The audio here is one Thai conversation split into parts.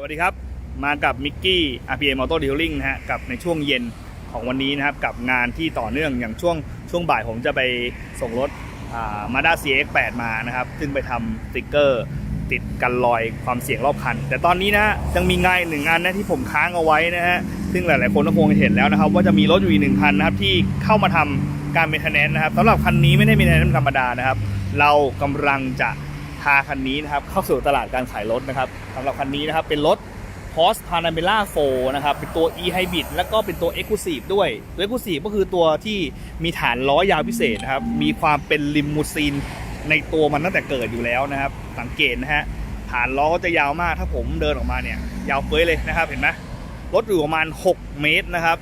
สวัสดีครับ มากับมิกกี้ RPM Auto Detailing นะฮะกับในช่วงเย็นของวันนี้นะครับ กับงานที่ต่อเนื่องอย่างช่วงช่วงบ่ายผมจะไปส่งรถมาด้า CX8 มานะครับ ซึ่งไปทำสติกเกอร์ติดกันรอยความเสี่ยงรอบคัน แต่ตอนนี้นะยังมีงานหนึ่งงานนะที่ผมค้างเอาไว้นะฮะซึ่งหลาย ๆ คนก็คงเห็นแล้วนะครับ ว่าจะมีรถอยู่อีกหนึ่งคันนะครับที่เข้ามาทำการเมนเทนแนนนะครับสำหรับคันนี้ไม่ได้เมนเทนแนนธรรมดานะครับ เรากำลังจะ พาคันนี้นะครับเข้าสู่ตลาดการขายรถนะครับสำหรับคันนี้นะครับเป็นรถ Porsche Panamera 4นะครับเป็นตัว e hybrid แล้วก็เป็นตัว exclusive ด้วยตัว exclusive ก็คือตัวที่มีฐานล้อยาวพิเศษนะครับมีความเป็นลิมมูซีนในตัวมันตั้งแต่เกิดอยู่แล้วนะครับ สังเกตนะฮะฐานล้อก็จะยาวมากถ้าผมเดินออกมาเนี่ย ยาวเฟ้ยเลยนะครับเห็นไหมรถอยู่ประมาณ 6 เมตรนะครับ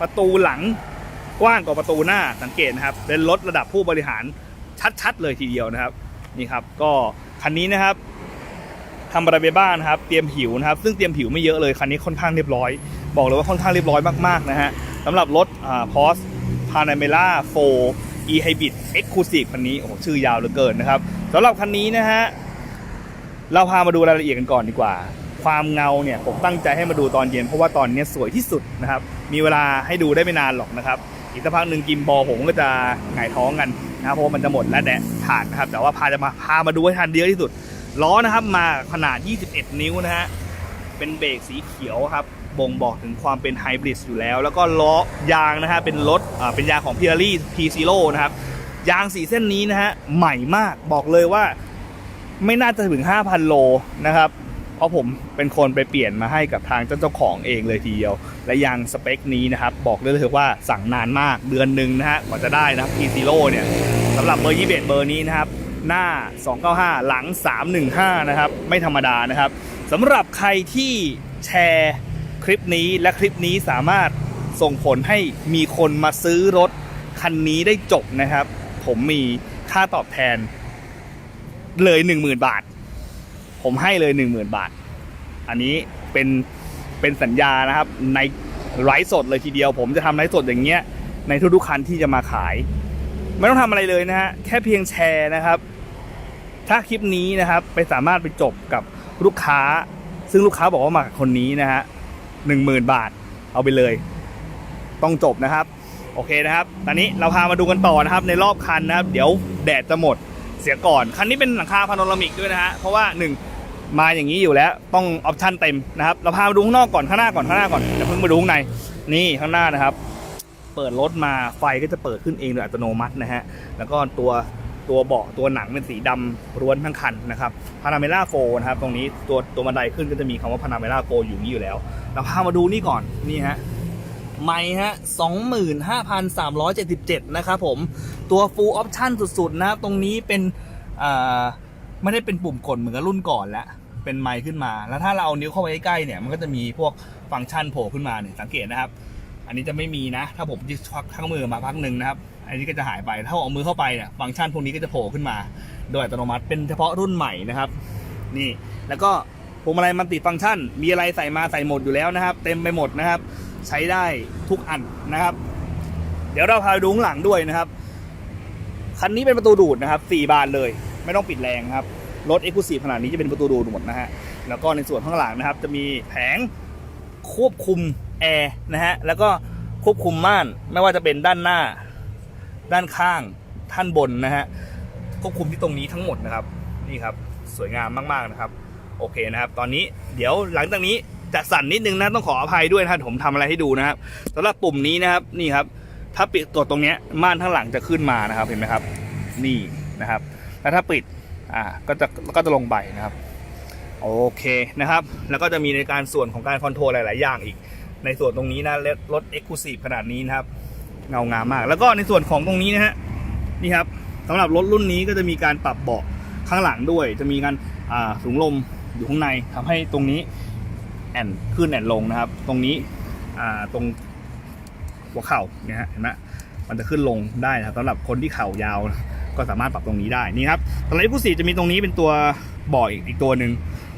ประตูหลังกว้างกว่าประตูหน้าสังเกตนะครับเป็นรถระดับผู้บริหารชัดๆ เลยทีเดียวนะครับ นี่ครับ ก็คันนี้นะครับทำอะไรไปบ้างนะครับ เตรียมผิวนะครับ ซึ่งเตรียมผิวไม่เยอะเลยคันนี้ค่อนข้างเรียบร้อย บอกเลยว่าค่อนข้างเรียบร้อยมากๆนะฮะสำหรับรถอ่า Porsche Panamera 4 e Hybrid Exclusive คันนี้โอ้ชื่อยาวเหลือเกินนะครับสำหรับคันนี้นะฮะเราพามาดูรายละเอียดกันก่อนดีกว่า ความเงาเนี่ยผมตั้งใจให้มาดูตอนเย็นเพราะว่าตอนนี้สวยที่สุดนะครับ มีเวลาให้ดูได้ไม่นานหรอกนะครับ อีกสักพักหนึ่งกิมบอผมก็จะหงายท้องกัน นะครับเพราะมันจะหมดแล้วแดะถ่านนะครับแต่ว่าพาจะมาพามาดูให้ทันเยอะที่สุด ล้อนะครับมาขนาด 21 นิ้วนะฮะเป็นเบรกสีเขียวครับบ่งบอกถึงความเป็นไฮบริดอยู่แล้ว แล้วก็ล้อยางนะฮะเป็นรถอ่าเป็นยางของ p i r e l l i P Zero นะครับยางสีเส้นนี้นะฮะใหม่มากบอกเลยว่าไม่น่าจะถึง 5,000 โลนะครับ เพราะผมเป็นคนไปเปลี่ยนมาให้กับทางเจ้าของเองเลยทีเดียว และยางสเปคนี้นะครับ บอกได้เลยว่าสั่งนานมากเดือนหนึ่งนะฮะกว่าจะได้นะครับ P Zero เนี่ยสำหรับเบอร์ 21 เบอร์นี้นะครับ หน้า 295 หลัง 315 นะครับ ไม่ธรรมดานะครับสำหรับใครที่แชร์คลิปนี้และคลิปนี้สามารถส่งผลให้มีคนมาซื้อรถคันนี้ได้จบนะครับ ผมมีค่าตอบแทนเลย 10,000 บาท ผมให้เลย 10,000 บาท อันนี้เป็นเป็นสัญญานะครับในไลฟ์สดเลยทีเดียว ผมจะทำไลฟ์สดอย่างเงี้ยในทุกๆคันที่จะมาขาย ไม่ต้องทำอะไรเลยนะฮะแค่เพียงแชร์นะครับ ถ้าคลิปนี้นะครับ ไปสามารถไปจบกับลูกค้า ซึ่งลูกค้าบอกว่ามากับคนนี้นะฮะหนึ่งหมื่นบาท เอาไปเลย ต้องจบนะครับ โอเคนะครับ ตอนนี้เราพามาดูกันต่อนะครับ ในรอบคันนะครับ เดี๋ยวแดดจะหมดเสียก่อน คันนี้เป็นหลังคาพาโนรามิกด้วยนะฮะเพราะว่าหนึ่ง มาอย่างนี้อยู่แล้วต้องออปชั่นเต็มนะครับเราพามาดูข้างนอกก่อนข้างหน้าก่อนข้างหน้าก่อนอย่าเพิ่งมาดูข้างในนี่ข้างหน้านะครับ เปิดรถมาไฟก็จะเปิดขึ้นเองโดยอัตโนมัตินะฮะแล้วก็ตัวตัวเบาะตัวหนังเป็นสีดำร้วนทั้งคันนะครับพานาเมล่าโฟนะครับตรงนี้ตัวตัวบันไดขึ้นก็จะมีคำว่าพานาเมล่าโฟอยู่นี่อยู่แล้ว เราพามาดูนี่ก่อนนี่ฮะไม่ฮะ 25,377 นะครับผม ตัว full option สุด ๆ นะครับตรงนี้เป็น อ่า ไม่ได้เป็นปุ่มกดเหมือนกับรุ่นก่อนแล้ว เป็นไมค์ขึ้นมา แล้วถ้าเราเอานิ้วเข้าไปใกล้เนี่ยมันก็จะมีพวกฟังก์ชันโผล่ขึ้นมาเนี่ยสังเกตนะครับ อันนี้จะไม่มีนะ ถ้าผมจะควักทั้งมือมาพักหนึ่งนะครับอันนี้ก็จะหายไปถ้าเอามือเข้าไปเนี่ยฟังก์ชันพวกนี้ก็จะโผล่ขึ้นมา โดยอัตโนมัติเป็นเฉพาะรุ่นใหม่นะครับนี่แล้วก็พวงมาลัยมันติฟังก์ชัน มีอะไรใส่มาใส่หมดอยู่แล้วนะครับ เต็มไปหมดนะครับ ใช้ได้ทุกอันนะครับ เดี๋ยวเราพาดูข้างหลังด้วยนะครับคันนี้เป็นประตูดูดนะครับ4บานเลย ไม่ต้องปิดแรงครับ รถเอ็กซ์คลูซีฟขนาดนี้จะเป็นประตูดูดหมดนะฮะ แล้วก็ในส่วนข้างหลังนะครับ จะมีแผงควบคุมแอร์นะฮะ แล้วก็ควบคุมม่านไม่ว่าจะเป็นด้านหน้า ด้านข้างท่านบนนะฮะ ควบคุมที่ตรงนี้ทั้งหมดนะครับ นี่ครับสวยงามมากๆนะครับ โอเคนะครับ ตอนนี้เดี๋ยวหลังจากนี้จะสั่นนิดนึงนะต้องขออภัยด้วยนะผมทำอะไรให้ดูนะครับสำหรับปุ่มนี้นะครับนี่ครับ ถ้าปิดกดตรงนี้ม่านข้างหลังจะขึ้นมานะครับเห็นไหมครับ นี่นะครับแล้วถ้าปิด อ่าก็จะก็จะลงไปนะครับโอเคนะครับ แล้วก็จะมีในการส่วนของการคอนโทรลหลาย ๆ อย่างอีก ในส่วนตรงนี้นะรถ e x c l u s i v e ขนาดนี้นะครับ เงางามมาก แล้วก็ในส่วนของตรงนี้นะฮะนี่ครับสำหรับรถรุ่นนี้ก็จะมีการปรับเบาะข้างหลังด้วย จะมีการอ่าสูงลมอยู่ข้างในทำให้ตรงนี้แอนขึ้นแอนลงนะครับ ตรงนี้อ่าตรงหัวเข่าเนี่ยฮะเห็นไหมมันจะขึ้นลงได้นะครับสำหรับคนที่เข่ายาว ก็สามารถปรับตรงนี้ได้นี่ครับตอนนี้ผู้สีจะมีตรงนี้เป็นตัวบ่ออีกอีกตัวหนึ่ง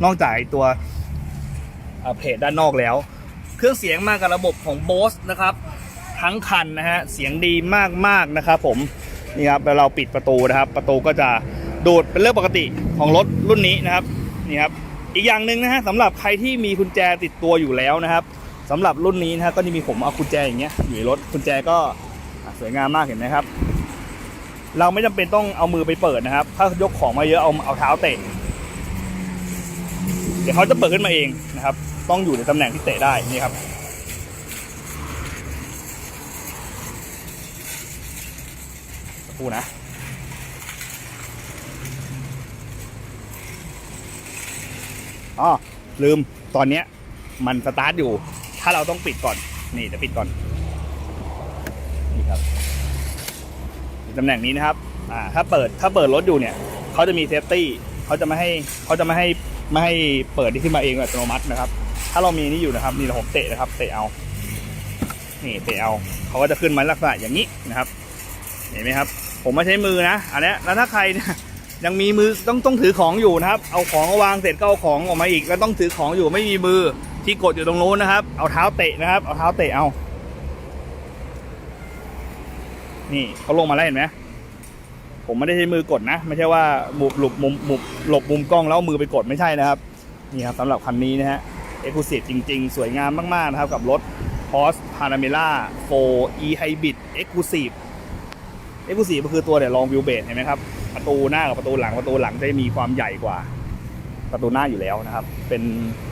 นอกจากตัวเพจด้านนอกแล้ว เครื่องเสียงมากับระบบของ Bose นะครับ ทั้งคันนะฮะเสียงดีมากๆนะครับผมนี่ครับแล้วเราปิดประตูนะครับ ประตูก็จะดูดเป็นเรื่องปกติของรถรุ่นนี้นะครับนี่ครับอีกอย่างหนึ่งนะฮะสำหรับใครที่มีกุญแจติดตัวอยู่แล้วนะครับสำหรับรุ่นนี้นะฮะก็จะมีผมเอากุญแจอย่างเงี้ยอยู่ในรถกุญแจก็สวยงามมากเห็นไหมครับ เราไม่จำเป็นต้องเอามือไปเปิดนะครับ ถ้ายกของมาเยอะเอาเอาเท้าเตะ เดี๋ยวเขาจะเปิดขึ้นมาเองนะครับ ต้องอยู่ในตำแหน่งที่เตะได้นี่ครับ สักครู่นะอ๋อลืมตอนเนี้ยมันสตาร์ทอยู่ ถ้าเราต้องปิดก่อน นี่จะปิดก่อนครับอยู่ ตำแหน่งนี้นะครับอ่าถ้าเปิดถ้าเปิดรถอยู่เนี่ยเขาจะมีเซฟตี้เขาจะไม่ให้เขาจะไม่ให้ไม่ให้เปิดที่ขึ้นมาเองอัตโนมัตินะครับ ถ้าเรามีนี่อยู่นะครับนี่เราผมเตะนะครับเตะเอานี่เตะเอาเขาก็จะขึ้นมาลักษณะอย่างนี้นะครับ เห็นไหมครับ ผมไม่ใช้มือนะอันนี้แล้วถ้าใครยังมีมือต้องต้องถือของอยู่นะครับ เอาของมาวางเสร็จก็เอาของออกมาอีกแล้วต้องถือของอยู่ไม่มีมือที่กดอยู่ตรงโน้นนะครับ เอาเท้าเตะนะครับ เอาเท้าเตะเอา นี่เขาลงมาแล้วเห็นไหมผมไม่ได้ใช้มือกดนะ ไม่ใช่ว่าหมุบหลบมุมหมุบหลบมุมกล้องแล้วมือไปกดไม่ใช่นะครับ นี่ครับสำหรับคันนี้นะฮะเอกลุศิจริง ๆ สวยงามมาก ๆ นะครับ กับรถ Porsche Panamera 4 e Hybrid Exclusive เอ็กซ์คลูซีฟก็คือตัวเนี่ยลองวิวเบสเห็นไหมครับ ประตูหน้ากับประตูหลังประตูหลังจะมีความใหญ่กว่าประตูหน้าอยู่แล้วนะครับ เป็น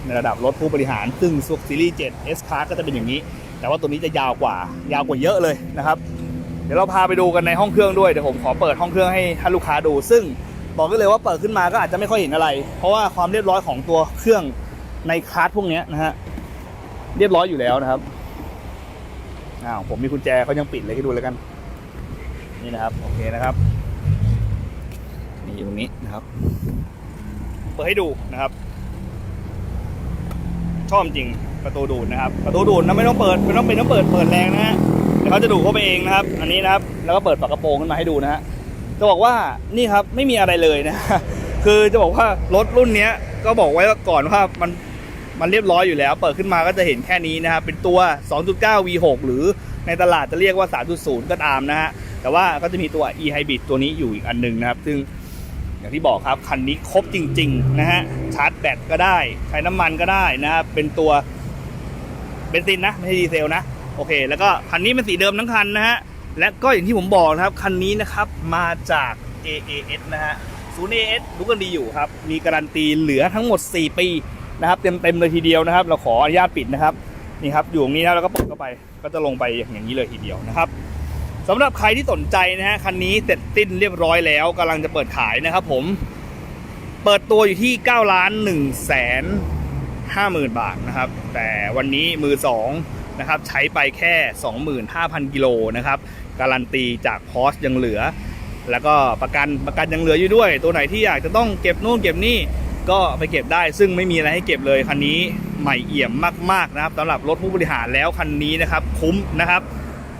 ในระดับรถผู้บริหาร ซึ่งซุกซีรีส์7 S Class ก็จะเป็นอย่างนี้ แต่ว่าตัวนี้จะยาวกว่ายาวกว่าเยอะเลยนะครับ เดี๋ยวเราพาไปดูกันในห้องเครื่องด้วยเดี๋ยวผมขอเปิดห้องเครื่องให้ท่านลูกค้าดู ซึ่งบอกได้เลยว่าเปิดขึ้นมาก็อาจจะไม่ค่อยเห็นอะไร เพราะว่าความเรียบร้อยของตัวเครื่องในคลาสพวกนี้นะฮะเรียบร้อยอยู่แล้วนะครับอ้าวผมมีกุญแจเขายังปิดเลยให้ดูแล้วกัน นี่นะครับโอเคนะครับนี่อยู่ตรงนี้นะครับ เปิดให้ดูนะครับ ชอบจริงประตูดูดนะครับ ประตูดูดนะไม่ต้องเปิดไม่ต้องเป็นต้องเปิดเปิดแรงนะฮะ ดี๋ยวเขาจะดูเข้าไปเองนะครับ อันนี้นะครับ แล้วก็เปิดฝากระโปรงขึ้นมาให้ดูนะฮะ จะบอกว่านี่ครับไม่มีอะไรเลยนะ คือจะบอกว่ารถรุ่นเนี้ยก็บอกไว้ก่อนว่ามันมันเรียบร้อยอยู่แล้ว เปิดขึ้นมาก็จะเห็นแค่นี้นะครับ เป็นตัว 2.9 V6 หรือในตลาดจะเรียกว่า 3.0 ก็ตามนะฮะ แต่ว่าก็จะมีตัว e hybrid ตัวนี้อยู่อีกอันหนึ่งนะครับ ซึ่งอย่างที่บอกครับคันนี้ครบจริง ๆ นะฮะ ชาร์จแบตก็ได้ ใช้น้ำมันก็ได้นะครับเป็นตัวเบนซินนะ ไม่ใช่ดีเซลนะ โอเค แล้วก็คันนี้เป็นสีเดิมทั้งคันนะฮะ และก็อย่างที่ผมบอกนะครับ คันนี้นะครับมาจาก AAS นะฮะศูนย์ AAS รู้กันดีอยู่ครับ มีการันตีเหลือทั้งหมด 4 ปีนะครับเต็มๆเลยทีเดียวนะครับ เราขออนุญาตปิดนะครับนี่ครับอยู่ตรงนี้นะแล้วก็ปลดเข้าไปก็จะลงไปอย่างนี้เลยทีเดียวนะครับสำหรับใครที่สนใจนะฮะคันนี้เสร็จสิ้นเรียบร้อยแล้วกำลังจะเปิดขายนะครับผมเปิดตัวอยู่ที่9ล้าน1แสน5หมื่นบาทนะครับ แต่วันนี้มือ 2 นะครับใช้ไปแค่ 25,000 กิโลนะครับการันตีจากพอสยังเหลือ แล้วก็ประกันประกันยังเหลืออยู่ด้วย ตัวไหนที่อยากจะต้องเก็บนู่นเก็บนี่ก็ไปเก็บได้ ซึ่งไม่มีอะไรให้เก็บเลยคันนี้ใหม่เอี่ยมมากๆนะครับสำหรับรถผู้บริหารแล้วคันนี้นะครับคุ้มนะครับ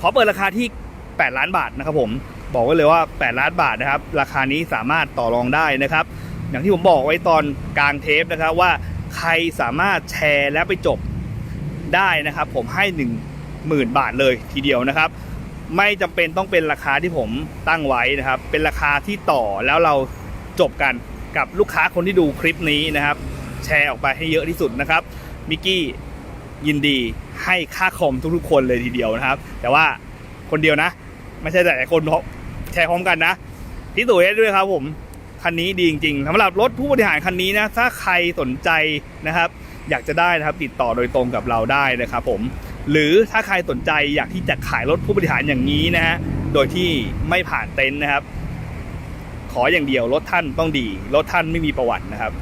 ขอเปิดราคาที่ 8 ล้านบาทนะครับผมบอกไว้เลยว่า 8 ล้านบาทนะครับ ราคานี้สามารถต่อรองได้นะครับ อย่างที่ผมบอกไว้ตอนกลางเทปนะครับว่าใครสามารถแชร์แล้วไปจบ ได้นะครับ ผมให้ 1 0,000 บาทเลยทีเดียวนะครับ ไม่จำเป็นต้องเป็นราคาที่ผมตั้งไว้นะครับ เป็นราคาที่ต่อแล้วเราจบกันกับลูกค้าคนที่ดูคลิปนี้นะครับ แชร์ออกไปให้เยอะที่สุดนะครับมิกกี้ยินดีให้ค่าคอมทุกๆคนเลยทีเดียวนะครับ แต่ว่าคนเดียวนะ ไม่ใช่แต่คนแชร์พร้อมกันนะที่สูจน์ให้ด้วยครับผมคันนี้ดีจริงๆสำหรับรถผู้บริหารคันนี้นะถ้าใครสนใจนะครับ อยากจะได้นะครับติดต่อโดยตรงกับเราได้นะครับผมหรือถ้าใครสนใจอยากที่จะขายรถผู้บริหารอย่างนี้นะฮะโดยที่ไม่ผ่านเต็นท์นะครับ ขออย่างเดียวรถท่านต้องดีรถท่านไม่มีประวัตินะครับ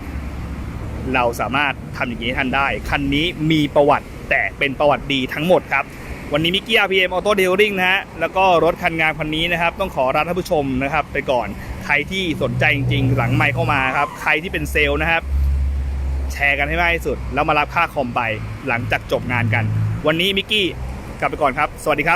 เราสามารถทำอย่างนี้ท่านได้คันนี้มีประวัติแต่เป็นประวัติดีทั้งหมดครับวันนี้มิกกี้ RPM Auto Detailing นะฮะ แล้วก็รถคันงานคันนี้นะครับ ต้องขอรับท่านผู้ชมนะครับ ไปก่อน ใครที่สนใจจริงๆ หลังไมค์เข้ามาครับ ใครที่เป็นเซลล์นะครับ แชร์กันให้มากที่สุด แล้วมารับค่าคอมไปหลังจากจบงานกัน วันนี้มิกกี้กลับไปก่อนครับ สวัสดีครับ